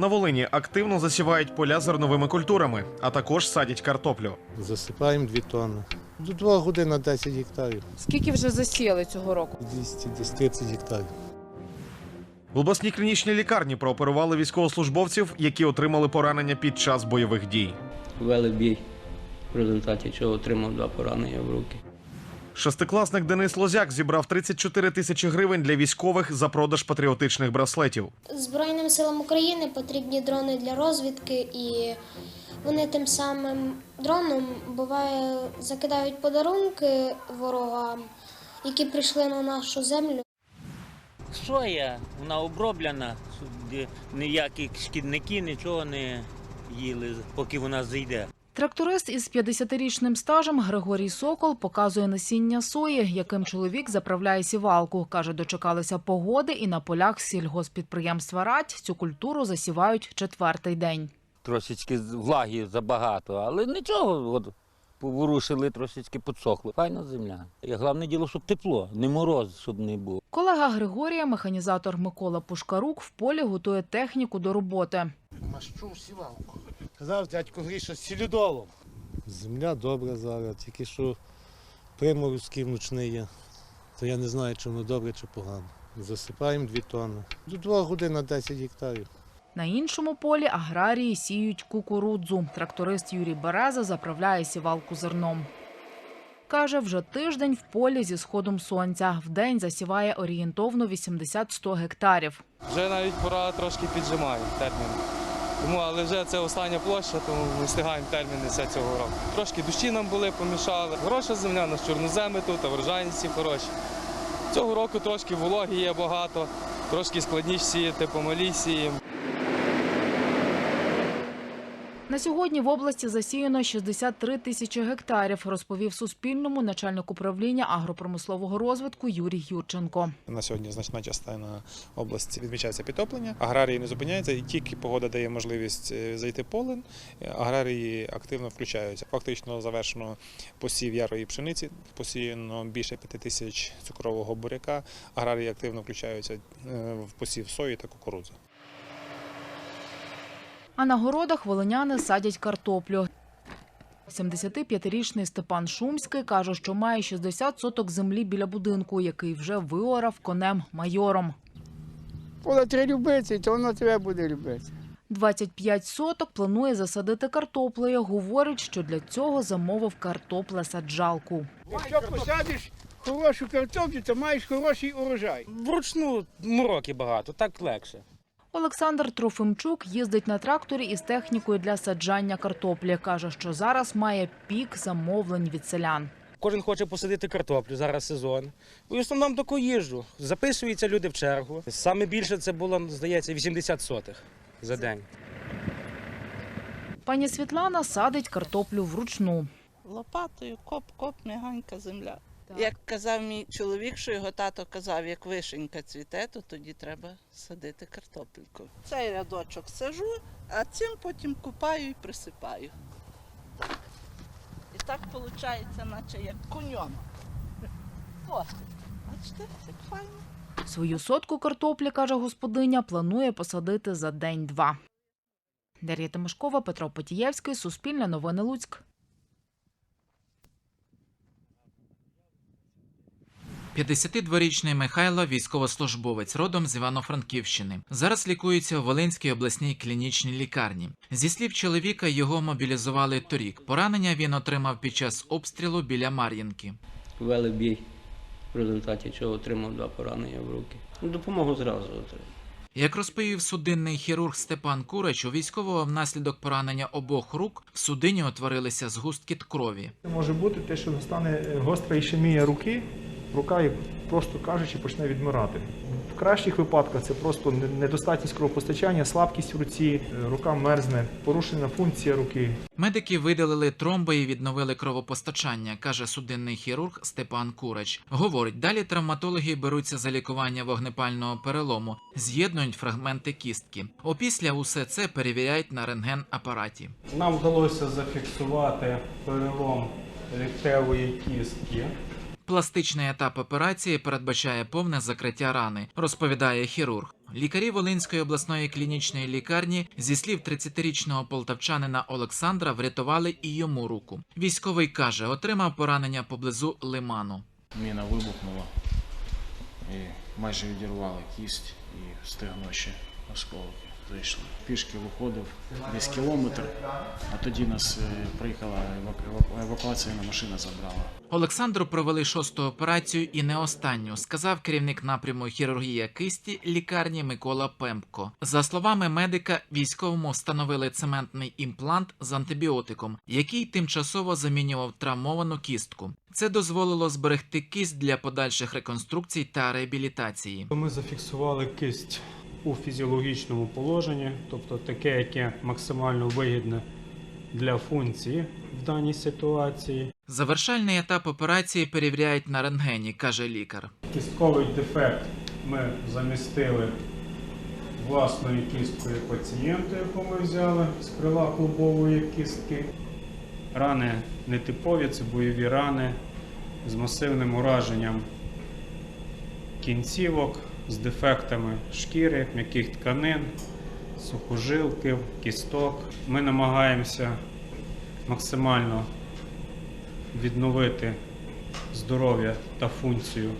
На Волині активно засівають поля зерновими культурами, а також садять картоплю. Засипаємо 2 тонни. До 2 годин на 10 гектарів. Скільки вже засіяли цього року? 200 десь 30 гектарів. В обласній клінічній лікарні прооперували військовослужбовців, які отримали поранення під час бойових дій. вели бій, в результаті чого отримав два поранення в руки. Шестикласник Денис Лозяк зібрав 34 тисячі гривень для військових за продаж патріотичних браслетів. Збройним силам України потрібні дрони для розвідки, і вони тим самим дроном буває закидають подарунки ворогам, які прийшли на нашу землю. Соя, вона оброблена, щоб ніякі шкідники нічого не їли, поки вона зайде. Тракторист із 50-річним стажем Григорій Сокол показує насіння сої, яким чоловік заправляє сівалку. Каже, дочекалися погоди і на полях сільгоспідприємства «Радь» цю культуру засівають четвертий день. Трошечки влаги забагато, але нічого, от, поворушили, трошечки підсохло. Файна земля. І головне діло, щоб тепло, не мороз, щоб не було. Колега Григорія, механізатор Микола Пушкарук, в полі готує техніку до роботи. Мащу сівалку. Казав дядько Гріша сілюдолом. Земля добра зараз, тільки що приморозки вночні є. То я не знаю, чи воно добре, чи погано. Засипаємо 2 тонни. До 2 годин на 10 гектарів. На іншому полі аграрії сіють кукурудзу. Тракторист Юрій Береза заправляє сівалку зерном. Каже, вже тиждень в полі зі сходом сонця. Вдень засіває орієнтовно 80-100 гектарів. Вже навіть пора трошки піджимає термін. Тому, але вже це остання площа, тому ми встигаємо терміни все цього року. Трошки душі нам були, помішали. Хороша земля, на чорноземи тут, а врожайність хороші. Цього року трошки вологі є багато, трошки складніше сіяти, помалі сіємо. На сьогодні в області засіяно 63 тисячі гектарів, розповів Суспільному начальник управління агропромислового розвитку Юрій Юрченко. На сьогодні значна частина області відмічається підтоплення. Аграрії не зупиняються, і тільки погода дає можливість е, зайти полен. е, Аграрії активно включаються. Фактично завершено посів ярої пшениці, посіяно більше 5 тисяч цукрового буряка. Аграрії активно включаються е, в посів сої та кукурудзи. А на городах волиняни садять картоплю. 75-річний Степан Шумський каже, що має 60 соток землі біля будинку, який вже виорав конем майором. Поле треба любити, то воно тебе буде любити. 25 соток планує засадити картоплею. Говорить, що для цього замовив картоплесаджалку. Якщо посадиш хорошу картоплю, то маєш хороший урожай. Вручну мороки багато, так легше. Олександр Трофимчук їздить на тракторі із технікою для саджання картоплі. Каже, що зараз має пік замовлень від селян. Кожен хоче посадити картоплю, зараз сезон. І в основному таку їжджу. Записуються люди в чергу. Саме більше це було, здається, 80 сотих за день. Пані Світлана садить картоплю вручну. Лопатою, коп-коп, м'ягенька земля. Як казав мій чоловік, що його тато казав, як вишенька цвіте, то тоді треба садити картопельку. Цей рядочок сажу, а цим потім купаю і присипаю. Так. І так виходить, наче як куньон. О, бачите, як файно. Свою сотку картоплі, каже господиня, планує посадити за день-два. Дар'я Тимошкова, Петро Потієвський, Суспільне новини Луцьк. 52-річний Михайло військовослужбовець родом з Івано-Франківщини. Зараз лікується у Волинській обласній клінічній лікарні. Зі слів чоловіка, його мобілізували торік. Поранення він отримав під час обстрілу біля Мар'їнки. Вели бій, в результаті чого отримав два поранення в руки. Допомогу зразу отримав. Як розповів судинний хірург Степан Курач, у військового внаслідок поранення обох рук в судині утворилися згустки крові. Може бути те, що настане гостра ішемія руки, рука, як просто кажучи, почне відмирати. В кращих випадках це просто недостатність кровопостачання, слабкість в руці, е, рука мерзне, порушена функція руки. Медики видалили тромби і відновили кровопостачання, каже судинний хірург Степан Курач. Говорить, далі травматологи беруться за лікування вогнепального перелому, з'єднують фрагменти кістки. Опісля усе це перевіряють на рентген-апараті. Нам вдалося зафіксувати перелом ліктевої кістки. Пластичний етап операції передбачає повне закриття рани, розповідає хірург. Лікарі Волинської обласної клінічної лікарні зі слів 30-річного полтавчанина Олександра врятували і йому руку. Військовий каже, отримав поранення поблизу лиману. Міна вибухнула і майже відірвала кість і стегно осколки зайшли. Пішки виходив десь кілометр, а тоді нас е, приїхала еваку- еваку- евакуаційна машина забрала. Олександру провели шосту операцію і не останню, сказав керівник напряму хірургія кисті лікарні Микола Пемпко. За словами медика, військовому встановили цементний імплант з антибіотиком, який тимчасово замінював травмовану кістку. Це дозволило зберегти кість для подальших реконструкцій та реабілітації. Ми зафіксували кисть у фізіологічному положенні, тобто таке, яке максимально вигідне для функції в даній ситуації. Завершальний етап операції перевіряють на рентгені, каже лікар. Кістковий дефект ми замістили власною кісткою пацієнта, яку ми взяли з крила клубової кістки. Рани нетипові, це бойові рани з масивним ураженням кінцівок, з дефектами шкіри, м'яких тканин, сухожилків, кісток. Ми намагаємося максимально відновити здоров'я та функцію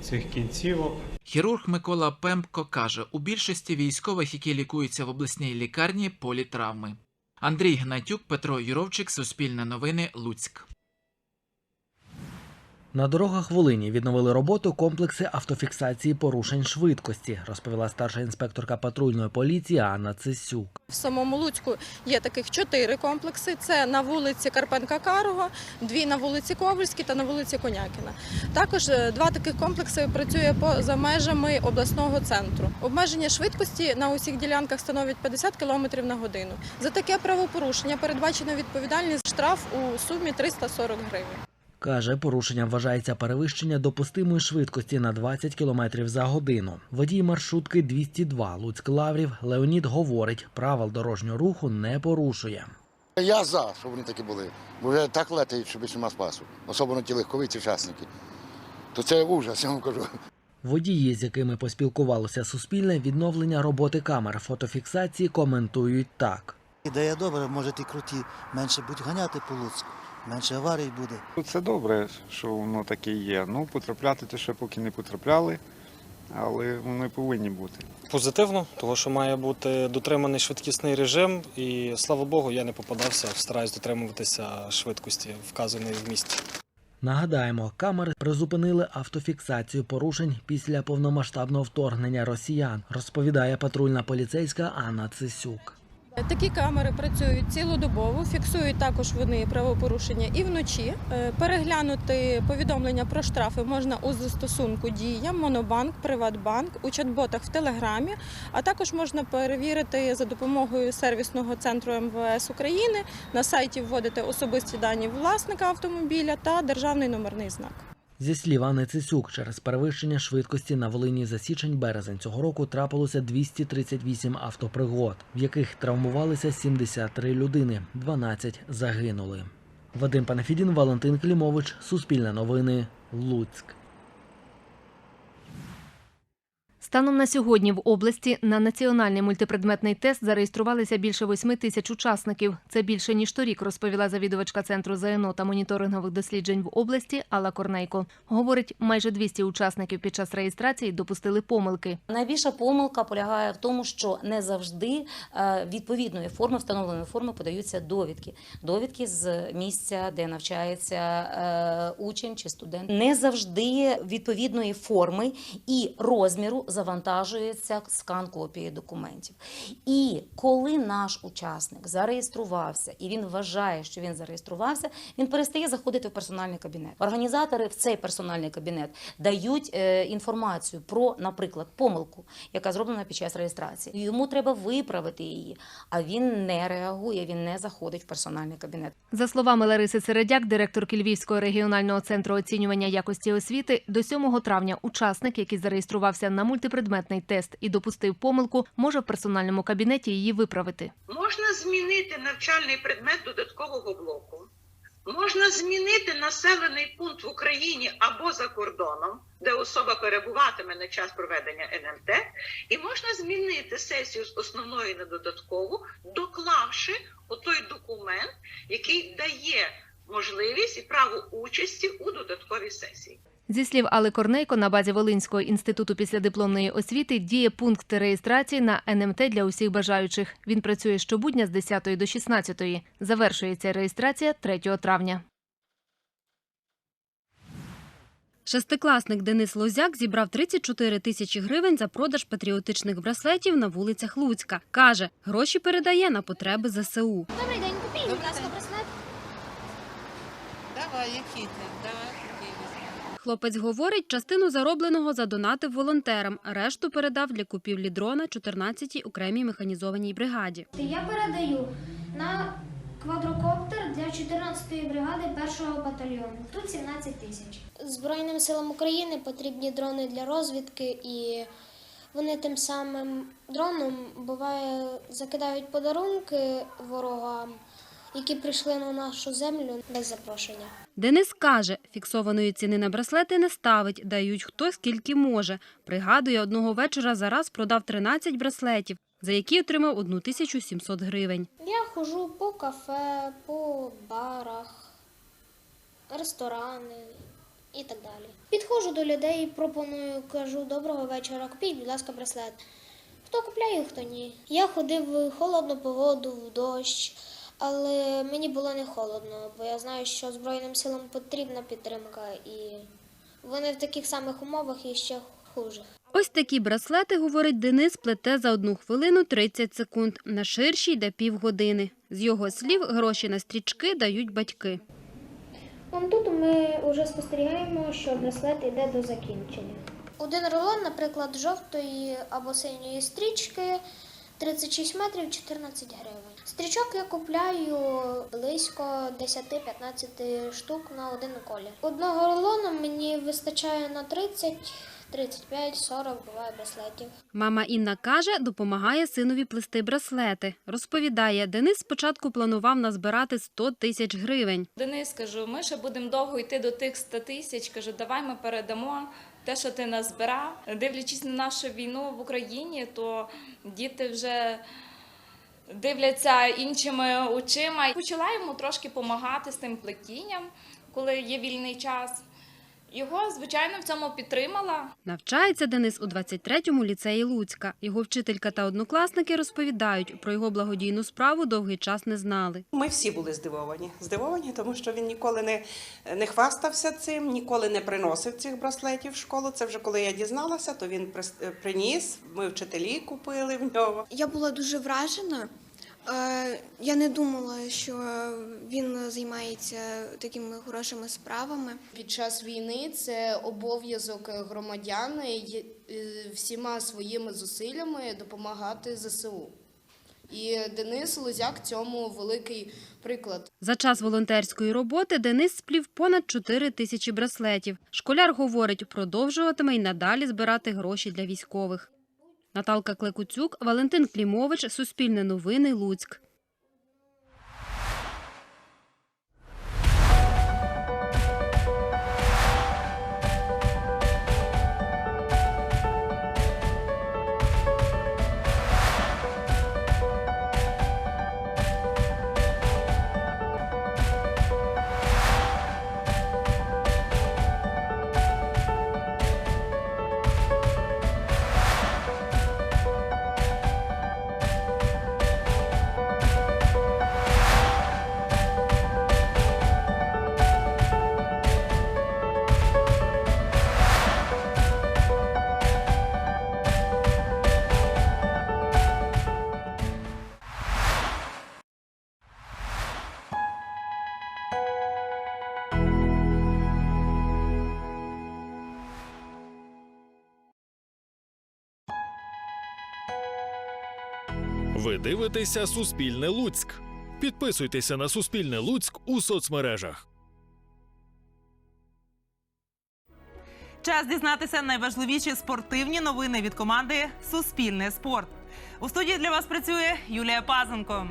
цих кінцівок. Хірург Микола Пемпко каже, у більшості військових, які лікуються в обласній лікарні, політравми. Андрій Гнатюк, Петро Юровчик, Суспільне новини, Луцьк. На дорогах Волині відновили роботу комплекси автофіксації порушень швидкості, розповіла старша інспекторка патрульної поліції Анна Цисюк. В самому Луцьку є таких чотири комплекси: це на вулиці Карпенка Карого, дві на вулиці Ковальській та на вулиці Конякіна. Також е, два таких комплекси працює поза межами обласного центру. Обмеження швидкості на усіх ділянках становить 50 км на годину. За таке правопорушення передбачено відповідальність штраф у сумі 340 гривень. Каже, порушенням вважається перевищення допустимої швидкості на 20 км за годину. Водій маршрутки 202 Луцьк Лаврів Леонід говорить, правил дорожнього руху не порушує. Я за, щоб вони такі були. Бо вже так летають, що більше нема спасу. Особливо ті легковиці учасники. То це ужас, я вам кажу. Водії, з якими поспілкувалося Суспільне, відновлення роботи камер фотофіксації коментують так. Ідея добра, може і круті, менше будуть ганяти по Луцьку, менше аварій буде. Це добре, що воно таке є. Ну, потрапляти те, що поки не потрапляли, але вони повинні бути. Позитивно, тому що має бути дотриманий швидкісний режим, і слава Богу, я не попадався, стараюсь дотримуватися швидкості, вказаної в місті. Нагадаємо, камери призупинили автофіксацію порушень після повномасштабного вторгнення росіян, розповідає патрульна поліцейська Анна Цисюк. Такі камери працюють цілодобово, фіксують також вони правопорушення і вночі. Е, Переглянути повідомлення про штрафи можна у застосунку Дія, Монобанк, Приватбанк, у чат-ботах в Телеграмі, а також можна перевірити за допомогою сервісного центру МВС України. На сайті вводити особисті дані власника автомобіля та державний номерний знак. Зі слів Анни Цисюк, через перевищення швидкості на Волині за січень-березень цього року трапилося 238 автопригод, в яких травмувалися 73 людини, 12 загинули. Вадим Панафідін, Валентин Клімович, Суспільне новини, Луцьк. Станом на сьогодні в області на національний мультипредметний тест зареєструвалися більше 8 тисяч учасників. Це більше ніж торік, розповіла завідувачка центру ЗНО та моніторингових досліджень в області Алла Корнейко. Говорить, майже 200 учасників під час реєстрації допустили помилки. Найбільша помилка полягає в тому, що не завжди е, відповідної форми, встановленої форми подаються довідки. Довідки з місця, де навчається е, учень чи студент. Не завжди відповідної форми і розміру завантажується скан копії документів. І коли наш учасник зареєструвався і він вважає, що він зареєструвався, він перестає заходити в персональний кабінет. Організатори в цей персональний кабінет дають е, інформацію про, наприклад, помилку, яка зроблена під час реєстрації. Йому треба виправити її, а він не реагує, він не заходить в персональний кабінет. За словами Лариси Середяк, директорки Львівського регіонального центру оцінювання якості освіти, до 7 травня учасник, який зареєструвався на мультипредметний тест і допустив помилку, може в персональному кабінеті її виправити. Можна змінити навчальний предмет додаткового блоку. Можна змінити населений пункт в Україні або за кордоном, де особа перебуватиме на час проведення НМТ, і можна змінити сесію з основної на додаткову, доклавши отой документ, який дає можливість і право участі у додатковій сесії. Зі слів Али Корнейко, на базі Волинського інституту післядипломної освіти діє пункт реєстрації на НМТ для усіх бажаючих. Він працює щобудня з 10 до 16. Завершується реєстрація 3 травня. Шестикласник Денис Лозяк зібрав 34 тисячі гривень за продаж патріотичних браслетів на вулицях Луцька. Каже, гроші передає на потреби ЗСУ. Добрий день, купіть, будь ласка, браслет. Давай, який ти? Хлопець говорить, частину заробленого задонатив волонтерам, решту передав для купівлі дрона 14-й окремій механізованій бригаді. Я передаю на квадрокоптер для 14-ї бригади 1-го батальйону. Тут 17 тисяч. Збройним силам України потрібні дрони для розвідки, і вони тим самим дроном буває закидають подарунки ворогам, які прийшли на нашу землю без запрошення. Денис каже, фіксованої ціни на браслети не ставить, дають хто скільки може. Пригадує, одного вечора зараз продав 13 браслетів, за які отримав 1700 гривень. Я ходжу по кафе, по барах, ресторани і так далі. Підходжу до людей, пропоную, кажу доброго вечора, купіть, будь ласка, браслет. Хто купляє, хто ні. Я ходив в холодну погоду, в дощ, але мені було не холодно, бо я знаю, що Збройним силам потрібна підтримка, і вони в таких самих умовах і ще хуже. Ось такі браслети, говорить Денис, плете за одну хвилину 30 секунд. На ширші йде півгодини. З його слів, гроші на стрічки дають батьки. Вон тут ми вже спостерігаємо, що браслет йде до закінчення. Один рулон, наприклад, жовтої або синьої стрічки 36 метрів 14 гривень. Стрічок я купляю близько 10-15 штук на один колір. Одного рулону мені вистачає на 30, 35, 40 буває браслетів. Мама Інна каже, допомагає синові плести браслети. Розповідає, Денис спочатку планував назбирати 100 тисяч гривень. Денис, кажу, ми ще будемо довго йти до тих 100 тисяч. Кажу, давай ми передамо те, що ти назбирав. Дивлячись на нашу війну в Україні, то діти вже дивляться іншими очима. Почала йому трошки допомагати з тим плетінням, коли є вільний час. Його, звичайно, в цьому підтримала. Навчається Денис у 23-му ліцеї Луцька. Його вчителька та однокласники розповідають, про його благодійну справу довгий час не знали. Ми всі були здивовані. Здивовані, тому що він ніколи не, не хвастався цим, ніколи не приносив цих браслетів в школу. Це вже коли я дізналася, то він прис- приніс. Ми вчителі купили в нього. Я була дуже вражена. Е, Я не думала, що він займається такими хорошими справами. Під час війни це обов'язок громадян е, всіма своїми зусиллями допомагати ЗСУ. І Денис Лозяк цьому великий приклад. За час волонтерської роботи Денис сплів понад 4 тисячі браслетів. Школяр говорить, продовжуватиме й надалі збирати гроші для військових. Наталка Клекуцюк, Валентин Клімович, Суспільне новини, Луцьк. Ви дивитеся Суспільне Луцьк. Підписуйтеся на Суспільне Луцьк у соцмережах. Час дізнатися найважливіші спортивні новини від команди Суспільне спорт. У студії для вас працює Юлія Пазенко.